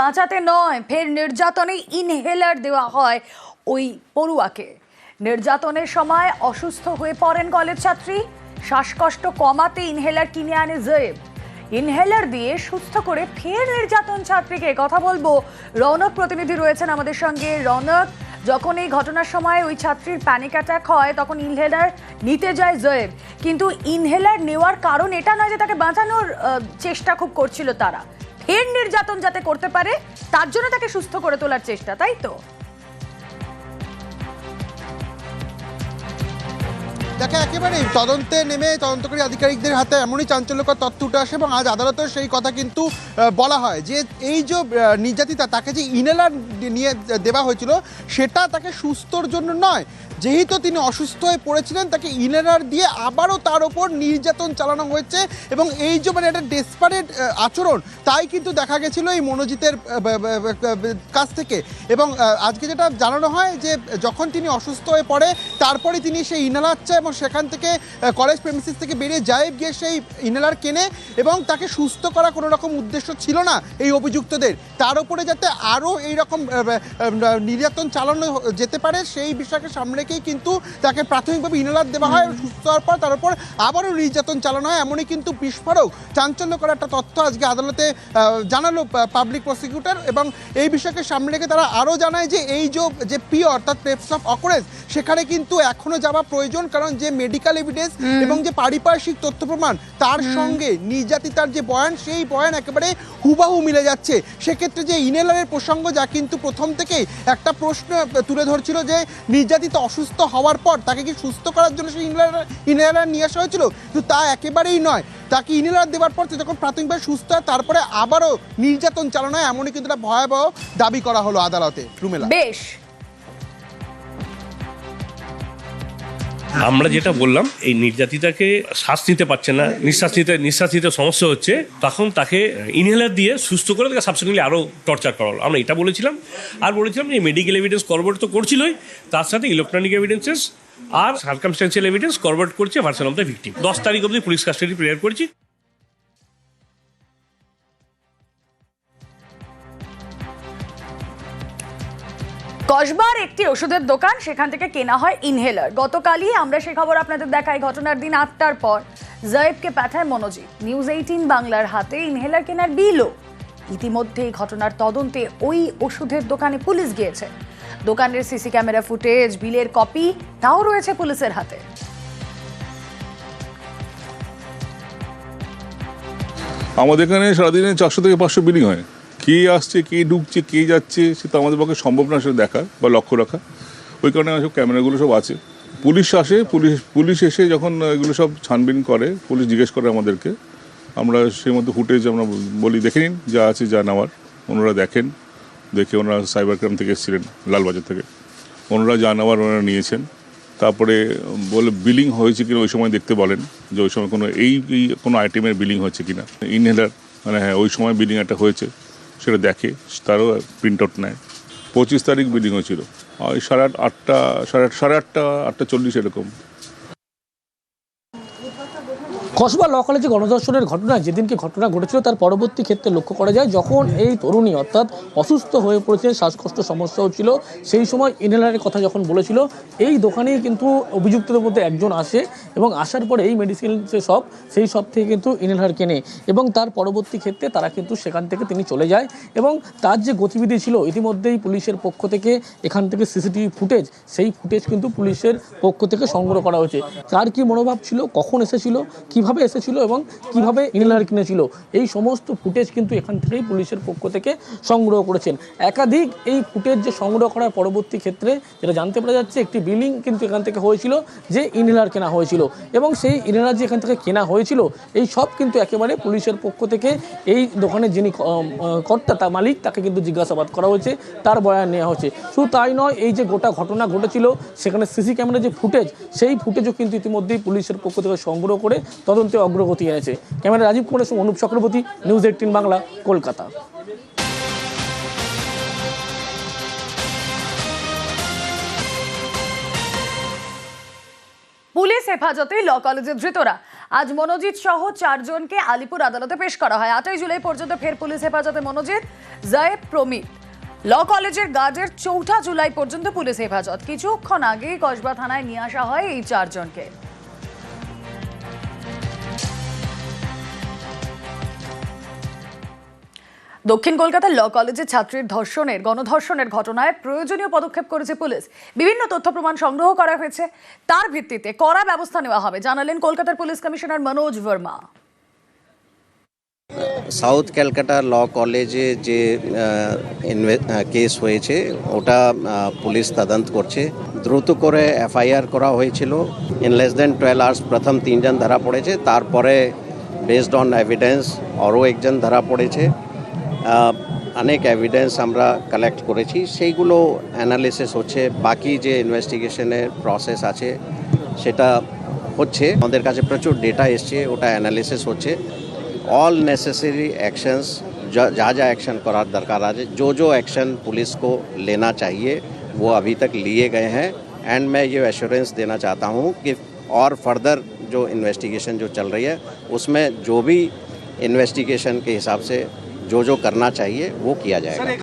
বাঁচাতে নয়, ফের নির্যাতনে ইনহেলার দেওয়া হয় ওই পড়ুয়াকে। নির্যাতনের সময় অসুস্থ হয়ে পড়েন কলেজ ছাত্রী। শ্বাসকষ্ট কমাতে ইনহেলার কিনে আনে জয়েব ইনহেলার দিয়ে সুস্থ করে ফের নির্যাতন ছাত্রীকে কথা বলব। রৌনক প্রতিনিধি রয়েছেন আমাদের সঙ্গে। রৌনক, যখন এই ঘটনার সময় ওই ছাত্রীর প্যানিক অ্যাটাক হয়, তখন ইনহেলার নিতে যায় জয়েব কিন্তু ইনহেলার নেওয়ার কারণ এটা নয় যে তাকে বাঁচানোর চেষ্টা খুব করছিল তারা। ফের নির্যাতন যাতে করতে পারে, তার জন্য তাকে সুস্থ করে তোলার চেষ্টা, তাই তো? দেখে, একেবারেই তদন্তে নেমে তদন্তকারী আধিকারিকদের হাতে এমনই চাঞ্চল্যকর তথ্য উঠে আসে এবং আজ আদালতেও সেই কথা কিন্তু বলা হয় যে এই যে নির্যাতিতা, তাকে যে ইনেলার নিয়ে দেওয়া হয়েছিল, সেটা তাকে সুস্থর জন্য নয় যেহেতু তিনি অসুস্থ হয়ে পড়েছিলেন, তাকে ইনেলার দিয়ে আবারও তার ওপর নির্যাতন চালানো হয়েছে এবং এই যে মানে একটা ডেসপারেট আচরণ, তাই কিন্তু দেখা গেছিল এই মনোজিতের কাছ থেকে। এবং আজকে যেটা জানানো হয় যে, যখন তিনি অসুস্থ হয়ে পড়ে, তারপরে তিনি সেই ইনহেলার চায় এবং সেখান থেকে কলেজ প্রেমিসিস থেকে বেরিয়ে যায়, গিয়ে সেই ইনহেলার কেনে এবং তাকে সুস্থ করা কোনো রকম উদ্দেশ্য ছিল না এই অভিযুক্তদের। তার উপরে যাতে আরও এইরকম নির্যাতন চালানো যেতে পারে, সেই বিষয়কে সামনে রেখেই কিন্তু তাকে প্রাথমিকভাবে ইনহেলার দেওয়া হয় সুস্থ হওয়ার পর তার উপর আবারও নির্যাতন চালানো হয়। এমনই কিন্তু বিস্ফোরক চাঞ্চল্যকর একটা তথ্য আজকে আদালতে জানালো পাবলিক প্রসিকিউটর এবং এই বিষয়কে সামনে রেখে তারা আরও জানায় যে এই যে যে পি অর্থাৎ প্লেপস অফ অকরেন্স সেখানে কিন্তু এখনও যাওয়া প্রয়োজন। কারণ যে মেডিকেল এভিডেন্স এবং যে পারিপার্শ্বিক তথ্য প্রমাণ তার সঙ্গে নির্যাতিতার যে বয়ান সেই বয়ান একেবারে হুবাহু মিলে যাচ্ছে। সেক্ষেত্রে যে ইনেলারের প্রসঙ্গ যা কিন্তু প্রথম থেকেই একটা প্রশ্ন তুলে ধরছিল যে নির্যাতিত অসুস্থ হওয়ার পর তাকে কি সুস্থ করার জন্য সেই ইনহেলার ইনহেলার নিয়ে আসা হয়েছিল? কিন্তু তা একেবারেই নয়। তাকে ইনহেলার দেওয়ার পর সে যখন প্রাথমিকভাবে সুস্থ হয়, তারপরে আবারও নির্যাতন চালানো হয়, এমনই কিন্তু ভয়াবহ দাবি করা হলো আদালতে, রুমেলা। বেশ। আমরা যেটা বললাম, এই নির্যাতিতাকে শ্বাস নিতে পারছে না, নিঃশ্বাস নিতে নিঃশ্বাস নিতে সমস্যা হচ্ছে, তখন তাকে ইনহেলার দিয়ে সুস্থ করে তাকে সাবসিকুয়েন্টলি আরও টর্চার করা আমরা এটা বলেছিলাম, আর বলেছিলাম যে মেডিকেল এভিডেন্স করবোর্ট তো করছিলই, তার সাথে ইলেকট্রনিক এভিডেন্সেস আর সার্কামস্টেন্সিয়াল এভিডেন্স করবোর্ট করছে ভার্সন অফ দ্য ভিকটিম দশ তারিখ অবধি পুলিশ কাস্টাডি প্রেয়ার করছি। কসবার একটি ওষুধের দোকান, সেখান থেকে কেনা হয় ইনহেলার গতকালই আমরা সে খবর আপনাদের দেখাই। ঘটনার দিন আটটার পর জয়েবকে পাঠায় মনোজিৎ। নিউজ এইটিন বাংলার হাতে ইনহেলার কেনার বিলও ইতিমধ্যে এই ঘটনার তদন্তে ওই ওষুধের দোকানে পুলিশ গিয়েছে। দোকানের সিসি ক্যামেরা ফুটেজ, বিলের কপি তাও রয়েছে পুলিশের হাতে। আমাদের এখানে সারাদিনে চারশো থেকে পাঁচশো বিলিং হয়। কে আসছে, কে ঢুকছে, কে যাচ্ছে, সে তো আমাদের পক্ষে সম্ভব না সেটা দেখা বা লক্ষ্য রাখা ওই কারণে সব ক্যামেরাগুলো সব আছে। পুলিশ আসে, পুলিশ পুলিশ এসে যখন এগুলো সব ছানবিন করে, পুলিশ জিজ্ঞেস করে আমাদেরকে। আমরা সেই মধ্যে ফুটেজ আমরা বলি, দেখে নিন, যা আছে, যা নেওয়ার ওনারা দেখেন, দেখে ওনারা সাইবার ক্রাইম থেকে এসেছিলেন লালবাজার থেকে। ওনারা যা নেওয়ার ওনারা নিয়েছেন। তারপরে বলে বিলিং হয়েছে কিনা ওই সময় দেখতে বলেন, যে ওই সময় কোনো এই কোনো আইটেমের বিলিং হচ্ছে কিনা। ইনহেলার মানে হ্যাঁ ওই সময় বিলিং একটা হয়েছে। সেটা দেখে, তারও প্রিন্ট আউট নেয়। পঁচিশ তারিখ বিল্ডিং হয়েছিল। ওই সাড়ে আট, আটটা, সাড়ে সাড়ে আটটা আটটা চল্লিশ এরকম। কসবা ল কলেজে গণধর্ষণের ঘটনায় যেদিনকে ঘটনা ঘটেছিল তার পরবর্তী ক্ষেত্রে লক্ষ্য করা যায়, যখন এই তরুণী অর্থাৎ অসুস্থ হয়ে পড়েছে, শ্বাসকষ্ট সমস্যা হচ্ছিল সেই সময় ইনহেলারের কথা যখন বলেছিল, এই দোকানেই কিন্তু অভিযুক্তদের মধ্যে একজন আসে এবং আসার পরে এই মেডিসিন যে সব সেই সব থেকে কিন্তু ইনহেলার কেনে এবং তার পরবর্তী ক্ষেত্রে তারা কিন্তু সেখান থেকে তিনি চলে যায় এবং তার যে গতিবিধি ছিল, ইতিমধ্যেই পুলিশের পক্ষ থেকে এখান থেকে সিসিটিভি ফুটেজ, সেই ফুটেজ কিন্তু পুলিশের পক্ষ থেকে সংগ্রহ করা হয়েছে। তার কি মনোভাব ছিল? কখন এসেছিল? কীভাবে এসেছিল এবং কীভাবে ইনহেলার কিনেছিল, এই সমস্ত ফুটেজ কিন্তু এখান থেকেই পুলিশের পক্ষ থেকে সংগ্রহ করেছেন। একাধিক এই ফুটেজ যে সংগ্রহ করার পরবর্তী ক্ষেত্রে যেটা জানতে পারা যাচ্ছে, একটি বিলিং কিন্তু এখান থেকে হয়েছিল যে ইনহেলার কেনা হয়েছিল এবং সেই ইনহেলার যে এখান থেকে কেনা হয়েছিল, এই সব কিন্তু একেবারে পুলিশের পক্ষ থেকে এই দোকানের যিনি কর্তা তা মালিক, তাকে কিন্তু জিজ্ঞাসাবাদ করা হয়েছে, তার বয়ান নেওয়া হয়েছে। শুধু তাই নয়, এই যে গোটা ঘটনা ঘটেছিল, সেখানে সিসি ক্যামেরার যে ফুটেজ, সেই ফুটেজও কিন্তু ইতিমধ্যেই পুলিশের পক্ষ থেকে সংগ্রহ করে তদন্তে অগ্রগতি এনেছে। ক্যামেরা রাজীব কুমারের সঙ্গে Anup Chakraborty, news eighteen Bangla, Kolkata. Police হেফাজতে ল কলেজের ধৃতরা। আজ মনোজিৎ সহ চারজনকে আলিপুর আদালতে পেশ করা হয়। আটই জুলাই পর্যন্ত ফের পুলিশ হেফাজতে মনোজিৎ, জয়েব প্রমিত ল কলেজের গার্ডের চৌঠা জুলাই পর্যন্ত পুলিশ হেফাজত। কিছুক্ষণ আগেই কসবা থানায় নিয়ে আসা হয় এই চারজনকে। দক্ষিণ কলকাতার ল কলেজে ছাত্রীর ধর্ষণের, গণধর্ষণের ঘটনায় প্রয়োজনীয় পদক্ষেপ করেছে পুলিশ। বিভিন্ন তথ্য প্রমাণ সংগ্রহ করা হয়েছে। তার ভিত্তিতে কড়া ব্যবস্থা নেওয়া হবে। জানালেন কলকাতার police commissioner Manoj Verma south Calcutta law কলেজে যে কেস হয়েছে, ওটা পুলিশ তদন্ত করছে। দ্রুত করে এফআইআর করা হয়েছিল। In less than twelve hours প্রথম তিনজন ধরা পড়েছে। তারপরে, বেসড অন এভিডেন্স, আরও একজন ধরা পড়েছে। অনেক এভিডেন্স আমরা কালেক্ট করেছি সেইগুলো অ্যানালিসিস হচ্ছে বাকি যে ইনভেস্টিগেশনের প্রসেস আছে সেটা হচ্ছে আমাদের কাছে প্রচুর ডেটা এসছে ওটা অ্যানালিসিস হচ্ছে ऑल नेसेसरी एक्शंस जहाँ जहाँ एक्शन करार दरकार आज जो जो एक्शन पुलिस को लेना चाहिए वो अभी तक लिए गए हैं एंड मैं ये एश्योरेंस देना चाहता हूँ कि और फर्दर जो इन्वेस्टिगेशन जो चल रही है उसमें जो भी इन्वेस्टिगेशन के हिसाब से जो जो करना चाहिए वो किया जाएगा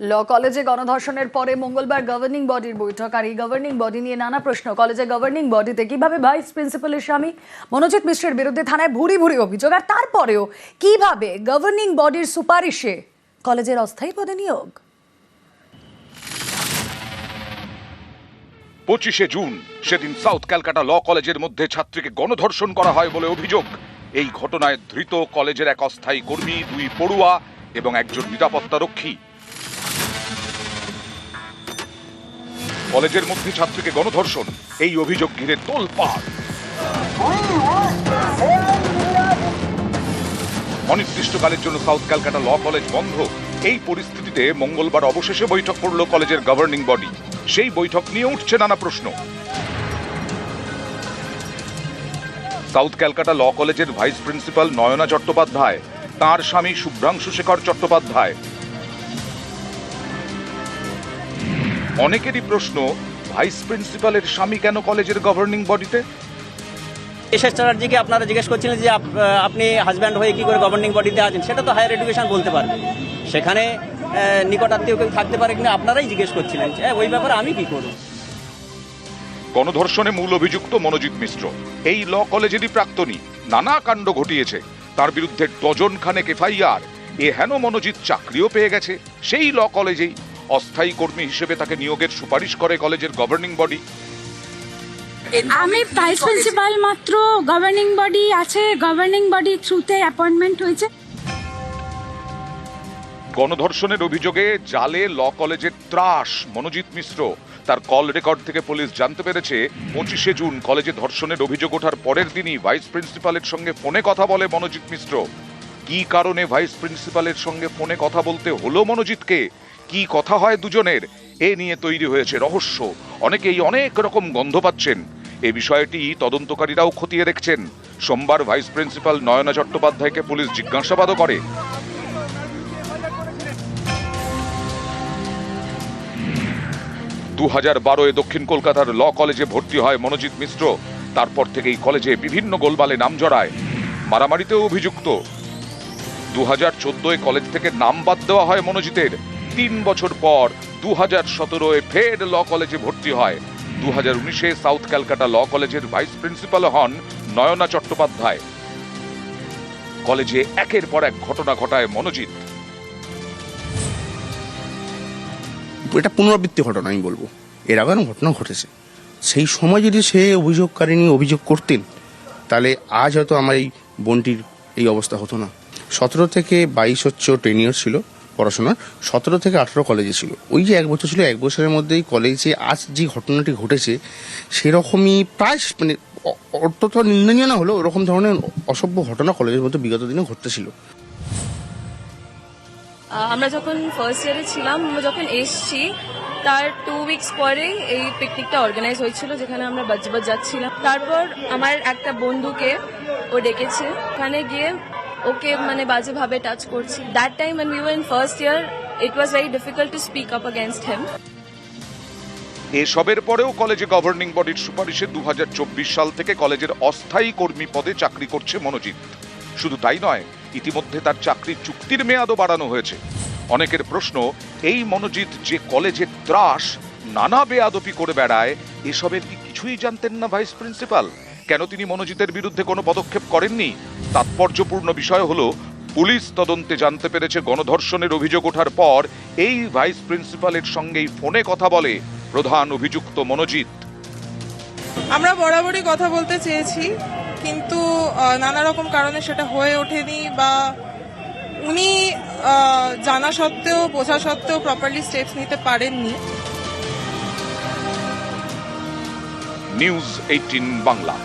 ল কলেজে গণধর্ষণের পরে মঙ্গলবার গভর্নিং বডির বৈঠক আর এই গভর্নিং বডি নিয়ে নানা প্রশ্ন কলেজে গভর্নিং বডিতে কিভাবে ভাইস প্রিন্সিপালের স্বামী মনোজিৎ মিশ্রের বিরুদ্ধে থানায় ভুরি ভুরি অভিযোগ আর তারপরেও কিভাবে গভর্নিং বডির সুপারিশে কলেজের অস্থায়ী পদে নিয়োগ পঁচিশে জুন সেদিন সাউথ ক্যালকাটা ল কলেজের মধ্যে ছাত্রীকে গণধর্ষণ করা হয় বলে অভিযোগ এই ঘটনায় ধৃত কলেজের এক অস্থায়ী কর্মী, দুই পড়ুয়া এবং একজন নিরাপত্তা রক্ষী কলেজের মধ্যে ছাত্রীকে গণধর্ষণ, এই অভিযোগ ঘিরে তোলপাড়। অনির্দিষ্টকালের জন্য সাউথ ক্যালকাটা ল কলেজ বন্ধ। এই পরিস্থিতিতে মঙ্গলবার অবশেষে বৈঠক করল কলেজের গভর্নিং বডি। সেই বৈঠক নিয়ে উঠছে নানা প্রশ্ন। সাউথ ক্যালকাটা ল কলেজের ভাইস প্রিন্সিপাল নয়না চট্টোপাধ্যায়, তার স্বামী শুভ্রাংশু শেখর চট্টোপাধ্যায়। অনেকেরই প্রশ্ন, ভাইস প্রিন্সিপালের স্বামী কেন কলেজের গভর্নিং বডিতে? এসএস চ্যাটার্জিকে আপনারা জিজ্ঞেস করছিলেন যে আপ- আপনি হাজব্যান্ড হয়ে কি করে গভর্নিং বডিতে আছেন? সেটা তো হায়ার এডুকেশন বলতে পারবে সেখানে নিকটাত্মীয় কেউ থাকতে পারে কিনা আপনারাই জিজ্ঞেস করছিলেন ওই ব্যাপারে আমি কি করব? গণধর্ষণে মূল অভিযুক্ত মনোজিৎ মিশ্র। এই ল কলেজেরই প্রাক্তনী। নানা কাণ্ড ঘটিয়েছে। তার বিরুদ্ধে ডজন খানেক এফআইআর। এ হেন মনোজিৎ চাকরিও পেয়ে গেছে। সেই ল কলেজেই অস্থায়ী কর্মী হিসেবে তাকে নিয়োগের সুপারিশ করে কলেজের গভর্নিং বডি আমি ভাইস প্রিন্সিপাল মাত্র। গভর্নিং বডি আছে। গভর্নিং বডি থ্রুতে অ্যাপয়েন্টমেন্ট হয়েছে। গণধর্ষণের অভিযোগে জালে ল কলেজের ত্রাস, মনোজিৎ মিশ্র। তার কল রেকর্ড থেকে পুলিশ জানতে পেরেছে, পঁচিশে জুন কলেজে ধর্ষণের অভিযোগ ওঠার পরের দিনই ভাইস প্রিন্সিপালের সঙ্গে ফোনে কথা বলে মনোজিৎ মিশ্র। কি কারণে ভাইস প্রিন্সিপালের সঙ্গে ফোনে কথা বলতে হলো মনোজিৎকে? কি কথা হয় দুজনের? এ নিয়ে তৈরি হয়েছে রহস্য। অনেকেই অনেক রকম গন্ধ পাচ্ছেন। এ বিষয়টি তদন্তকারীরাও খতিয়ে দেখছেন। সোমবার ভাইস প্রিন্সিপাল নয়না চট্টোপাধ্যায়কে পুলিশ জিজ্ঞাসাবাদও করে। দু হাজার বারোয় দক্ষিণ কলকাতার ল কলেজে ভর্তি হয় মনোজিৎ মিশ্র। তারপর থেকেই কলেজে বিভিন্ন গোলবালে নাম জড়ায়। মারামারিতেও অভিযুক্ত। দু হাজার চোদ্দোয় কলেজ থেকে নাম বাদ দেওয়া হয় মনোজিতের। তিন বছর পর দু হাজার সতেরোয় ফের ল কলেজে ভর্তি হয়। দু হাজার উনিশে সাউথ ক্যালকাটা ল কলেজের ভাইস প্রিন্সিপাল হন নয়না চট্টোপাধ্যায়। কলেজে একের পর এক ঘটনা ঘটায় মনোজিৎ। এটা পুনরাবৃত্তি ঘটনা, আমি বলব। এর আগেও ঘটনা ঘটেছে। সেই সময় যদি সে অভিযোগকারিনী অভিযোগ করতেন, তাহলে আজ হয়তো আমার এই বোনটির এই অবস্থা হতো না। সতেরো থেকে বাইশ হচ্ছে টেন ইয়ার ছিল পড়াশোনার সতেরো থেকে আঠেরো কলেজে ছিল। ওই যে এক বছর ছিল, এক বছরের মধ্যেই কলেজে আজ যে ঘটনাটি ঘটেছে, সেরকমই প্রায় মানে অত্যন্ত নিন্দনীয় না হলেও ওরকম ধরনের অসভ্য ঘটনা কলেজের মধ্যে বিগত দিনে ঘটতেছিল। আমরা যখন ফার্স্ট ইয়ারে ছিলাম, আমরা যখন এসছি, তার টু উইকস পরেই এই পিকনিকটা অর্গানাইজ হয়েছিল, যেখানে আমরা বাজবাজ যাচ্ছিলাম। তারপর আমার একটা বন্ধুকে ও ডেকেছে। ওখানে গিয়ে ওকে মানে বাজেভাবে টাচ করছি। That time we were in first year it was very difficult to speak up against him. এসবের পরেও কলেজে গভর্নিং বডির সুপারিশে দু হাজার চব্বিশ সাল থেকে কলেজের অস্থায়ী কর্মী পদে চাকরি করছে মনোজিৎ। শুধু তাই নয়, ইতিমধ্যে তার চাকরির চুক্তির মেয়াদও বাড়ানো হয়েছে। অনেকের প্রশ্ন, এই মনোজিৎ যে কলেজের ত্রাস, নানা বেয়াদপি করে বেড়ায়, এসবের কি কিছুই জানতেন না ভাইস প্রিন্সিপাল? কেন তিনি মনোজিতের বিরুদ্ধে কোনো পদক্ষেপ করেননি? তাৎপর্যপূর্ণ বিষয় হলো, পুলিশ তদন্তে জানতে পেরেছে গণধর্ষণের অভিযোগ ওঠার পর এই ভাইস প্রিন্সিপালের সঙ্গেই ফোনে কথা বলে প্রধান অভিযুক্ত মনোজিৎ। আমরা বরাবরই কথা বলতে চেয়েছি, কিন্তু নানা রকম কারণে সেটা হয়ে ওঠেনি বা উনি জানা সত্ত্বেও বোঝা সত্ত্বেও প্রপারলি স্টেপস নিতে পারেননি। নিউজ এইটিন বাংলা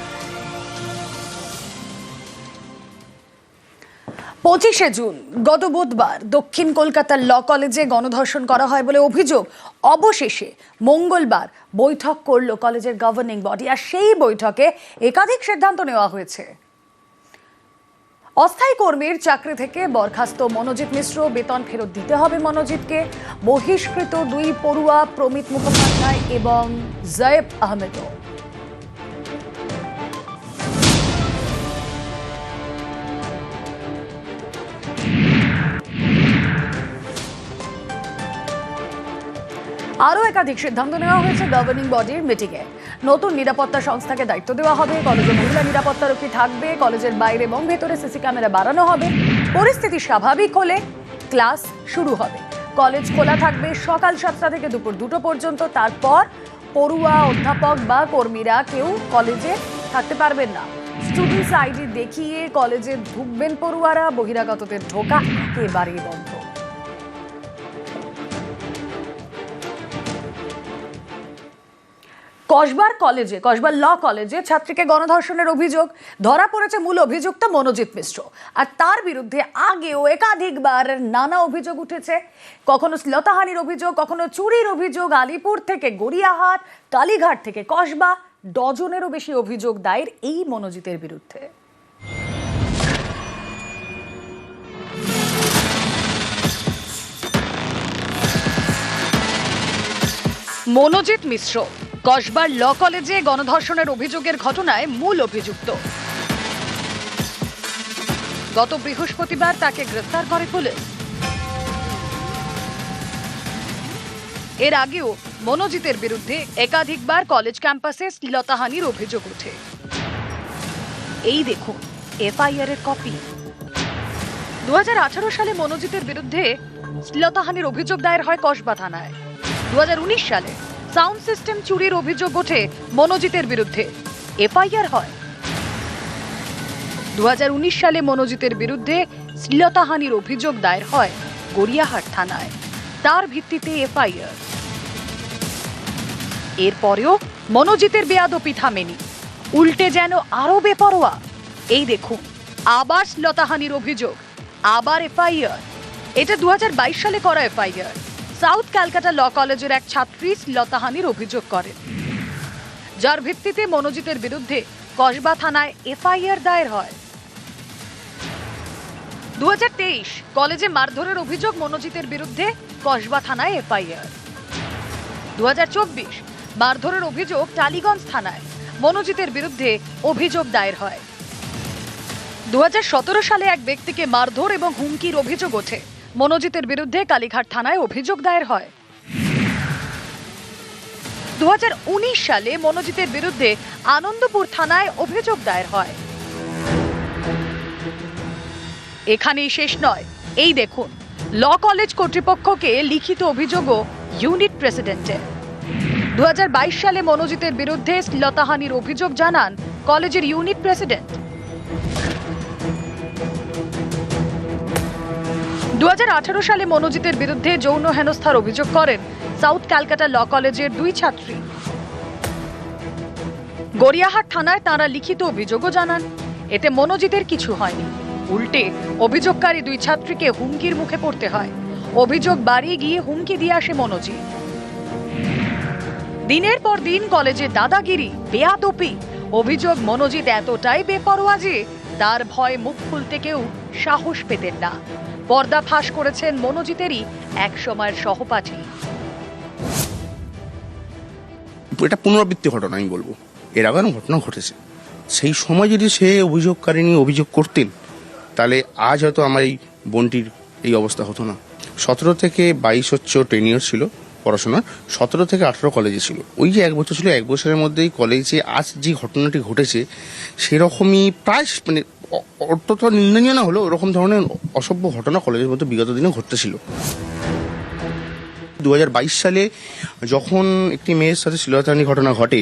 পঁচিশে জুন গত বুধবার দক্ষিণ কলকাতার ল কলেজে গণধর্ষণ করা হয় বলে অভিযোগ। অবশেষে মঙ্গলবার বৈঠক করল কলেজের গভর্নিং বডি আর সেই বৈঠকে একাধিক সিদ্ধান্ত নেওয়া হয়েছে। অস্থায়ী কর্মীর চাকরি থেকে বরখাস্ত মনোজিৎ মিশ্র। বেতন ফেরত দিতে হবে মনোজিৎকে। বহিষ্কৃত দুই পড়ুয়া প্রমিত মুখোপাধ্যায় এবং জয়েব আহমেদও। আরও একাধিক সিদ্ধান্ত নেওয়া হয়েছে গভর্নিং বডির মিটিংয়ে নতুন নিরাপত্তা সংস্থাকে দায়িত্ব দেওয়া হবে, কলেজে মহিলা নিরাপত্তারক্ষী থাকবে, কলেজের বাইরে এবং ভেতরে সিসি ক্যামেরা বাড়ানো হবে। পরিস্থিতি স্বাভাবিক হলে ক্লাস শুরু হবে। কলেজ খোলা থাকবে সকাল সাতটা থেকে দুপুর দুটো পর্যন্ত। তারপর পড়ুয়া অধ্যাপক বা কর্মীরা কেউ কলেজে থাকতে পারবেন না। স্টুডেন্টস আইডি দেখিয়ে কলেজে ঢুকবেন পড়ুয়ারা, বহিরাগতদের ঢোকা একেবারেই বন্ধ। কসবার কলেজে, কসবার ল কলেজে ছাত্রীকে গণধর্ষণের অভিযোগ, ধরা পড়েছে মূল অভিযুক্ত মনোজিৎ মিশ্র। আর তার বিরুদ্ধে আগেও একাধিকবার নানা অভিযোগ উঠেছে। কখনো শ্লতাহানির অভিযোগ, কখনো চুরির অভিযোগ, আলিপুর থেকে গড়িয়াহাট, কালীঘাট থেকে কসবা, ডজনেরও বেশি অভিযোগ দায়ের এই মনোজিতের বিরুদ্ধে। মনোজিৎ মিশ্র কসবার ল কলেজে গণধর্ষণের অভিযোগের ঘটনায় মূল অভিযুক্ত। গত বৃহস্পতিবার তাকে গ্রেফতার করে পুলিশ। এর আগেও মনোজিতের বিরুদ্ধে একাধিকবার কলেজ ক্যাম্পাসে শ্লীলতাহানির অভিযোগ ওঠে। এই দেখুন এফআইআর এর কপি। দু হাজার আঠারো সালে মনোজিতের বিরুদ্ধে শ্লীলতাহানির অভিযোগ দায়ের হয় কসবা থানায়। দু হাজার উনিশ সালে সাউন্ড সিস্টেম চুরির অভিযোগ ওঠে মনোজিতের বিরুদ্ধে। এফআইআর হয়। দুহাজার উনিশ সালে মনোজিতের বিরুদ্ধে শ্লীলতাহানির অভিযোগ দায়ের হয় গড়িয়াহাট থানায়। তার ভিত্তিতে এফআইআর। এরপরেও মনোজিতের বেয়াদপি থামেনি। উল্টে যেন আরও বেপরোয়া। এই দেখুন, আবার শ্লীলতাহানির অভিযোগ, আবার এফআইআর। এটা দু হাজার বাইশ সালে করা এফআইআর। সাউথ ক্যালকাটা ল কলেজের এক ছাত্রী শ্লীলতাহানির অভিযোগ করেন যার ভিত্তিতে মনোজিতের বিরুদ্ধে কসবা থানায় এফআইআর দায়ের হয়। দুহাজার তেইশ কলেজে মারধরের অভিযোগ মনোজিতের বিরুদ্ধে কসবা থানায় এফআইআর। দু হাজার চব্বিশ মারধরের অভিযোগ টালিগঞ্জ থানায় মনোজিতের বিরুদ্ধে অভিযোগ দায়ের হয়। দু হাজার সতেরো সালে এক ব্যক্তিকে মারধর এবং হুমকির অভিযোগ ওঠে। মনোজিতের বিরুদ্ধে কালীঘাট থানায় অভিযোগ দায়ের হয়। দুহাজার উনিশ সালে মনোজিতের বিরুদ্ধে আনন্দপুর থানায় অভিযোগ দায়ের হয়। এখানেই শেষ নয়। এই দেখুন, ল কলেজ কর্তৃপক্ষকে লিখিত অভিযোগও ইউনিট প্রেসিডেন্টের দু সালে মনোজিতের বিরুদ্ধে শ্লীলতাহানির অভিযোগ জানান কলেজের ইউনিট প্রেসিডেন্ট। দু হাজার আঠারো সালে মনোজিতের বিরুদ্ধে যৌন হেনস্থার অভিযোগ করেন সাউথ ক্যালকাটা ল কলেজের দুই ছাত্রী। গড়িয়াহাট থানায় তারা লিখিত অভিযোগও জানান, এতে মনোজিতের কিছু হয়নি। উল্টে অভিযোগকারী দুই ছাত্রীকে হুমকির মুখে পড়তে হয়। অভিযোগ বাড়িয়ে গিয়ে হুমকি দিয়ে আসে মনোজিৎ। দিনের পর দিন কলেজে দাদাগিরি, বেয়াদপি, অভিযোগ মনোজিৎ এতটাই বেপরোয়া যে তার ভয়ে মুখ খুলতে কেউ সাহস পেতেন না। পর্দা ফাঁস করেছেন মনোজিতেরই এক সময়ের সহপাঠী। এটা পুনরাবৃত্তি ঘটনা আমি বলব। এর আগেও ঘটনা ঘটেছে। সেই সময় যদি সে অভিযোগকারী নিয়ে অভিযোগ করতেন, তাহলে আজ হয়তো আমার এই বোনটির এই অবস্থা হতো না। সতেরো থেকে বাইশ হচ্ছে টেন ইয়ার ছিল পড়াশোনার সতেরো থেকে আঠেরো কলেজে ছিল। ওই যে এক বছর ছিল, এক বছরের মধ্যেই কলেজে আজ যে ঘটনাটি ঘটেছে, সেরকমই প্রায় মানে অত্যন্ত নিন্দনীয় না হলেও ওরকম ধরনের অসভ্য ঘটনা কলেজের মধ্যে বিগত দিনে ঘটতেছিল দু সালে যখন একটি মেয়ের সাথে শ্লীলতাহানি ঘটনা ঘটে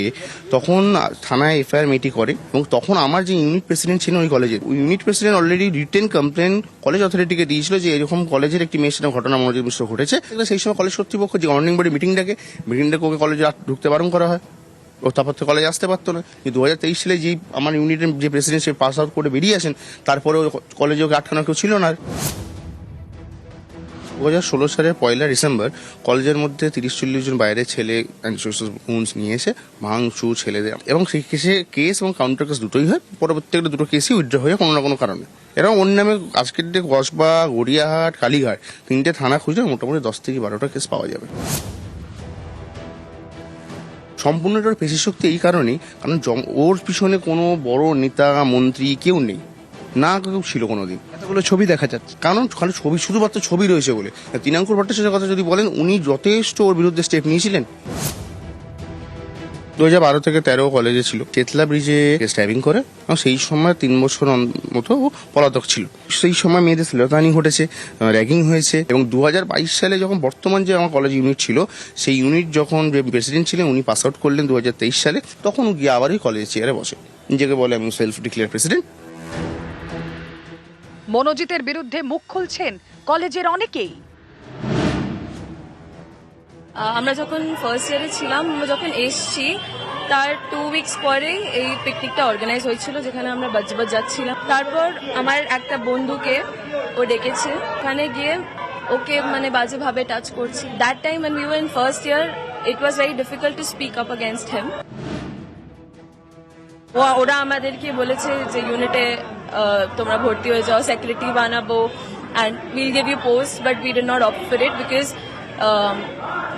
তখন থানায় এফআইআর মেয়েটি করে এবং তখন আমার যে ইউনিট প্রেসিডেন্ট ছিলেন ওই কলেজের ওই unit president already written complain college অথরিটিকে দিয়েছিল যে এরকম কলেজের একটি মেয়ের সাথে ঘটনা মনোযোগ ঘটেছে সেই সময় কলেজ কর্তৃপক্ষ যে গভর্নিং বডি মিটিং ডাকে মিটিং ডাকে ওকে কলেজে ঢুকতে বারণ করা হয় ও তারপর তো কলেজে আসতে পারতো না। কিন্তু দু হাজার তেইশ সালে যেই আমার ইউনিটের যে প্রেসিডেন্ট সে পাস আউট করে বেরিয়ে আসেন তারপরে কলেজে ওকে আটকানো কেউ ছিল না। দু হাজার ষোলো সালের পয়লা ডিসেম্বর কলেজের মধ্যে তিরিশ চল্লিশ জন বাইরে ছেলে উন্স নিয়ে এসে ভাঙচু, ছেলে দেয়। এবং সেই কেসে কেস এবং কাউন্টার কেস দুটোই হয়। পরবর্তী একটা দুটো কেসই উইথড্র হয়ে কোনো না কোনো কারণে। এরকম অন্য নামে আজকের ডে কসবা গড়িয়াহাট, কালীঘাট, তিনটে থানা খুঁজলে মোটামুটি দশ থেকে বারোটা কেস পাওয়া যাবে। সম্পূর্ণ একটা পেশি শক্তি এই কারণেই কারণ ওর পিছনে কোনো বড় নেতা মন্ত্রী কেউ নেই। না কেউ ছিল কোনো দিন এতগুলো ছবি দেখা যাচ্ছে। কারণ খালি ছবি শুধুমাত্র ছবি রয়েছে বলে। তিনাঙ্কুর ভট্টাচার্যের কথা যদি বলেন উনি যথেষ্ট ওর বিরুদ্ধে স্টেপ নিয়েছিলেন। দু হাজার বারো থেকে তেরো কলেজে ছিল। চেতলা ব্রিজে স্ট্যাবিং করে সেই সময় তিন বছর মতো পলাতক ছিল। সেই সময় মেয়েদের শ্লীলতাহানি ঘটেছে র্যাগিং হয়েছে এবং দু হাজার বাইশ সালে যখন বর্তমান যে আমার কলেজ ইউনিট ছিল, সেই ইউনিট যখন যে প্রেসিডেন্ট ছিলেন উনি পাস আউট করলেন দু হাজার তেইশ সালে, তখন গিয়ে আবারই কলেজের চেয়ারে বসে। নিজেকে বলে আমি সেলফ ডিক্লেয়ার প্রেসিডেন্ট মনোজিতের বিরুদ্ধে মুখ খুলছেন কলেজের অনেকেই। আমরা যখন ফার্স্ট ইয়ারে ছিলাম, আমরা যখন এসছি, তার টু উইকস পরেই এই পিকনিকটা অর্গানাইজ হয়েছিল, যেখানে আমরা বাজবাজ যাচ্ছিলাম তারপর আমার একটা বন্ধুকে ও ডেকেছে। ওখানে গিয়ে ওকে মানে বাজেভাবে টাচ করছি। That time we were in first year it was very difficult to speak up against him ও, ওরা আমাদেরকে বলেছে যে ইউনিটে তোমরা ভর্তি হয়ে যাও সেক্রেটারি বানাবো and will give you post but we did not opt for it because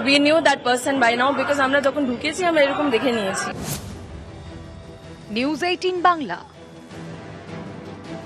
we knew that person by now because আমরা যখন ঢুকেছি, আমরা এরকম দেখে নিয়েছি। News eighteen Bangla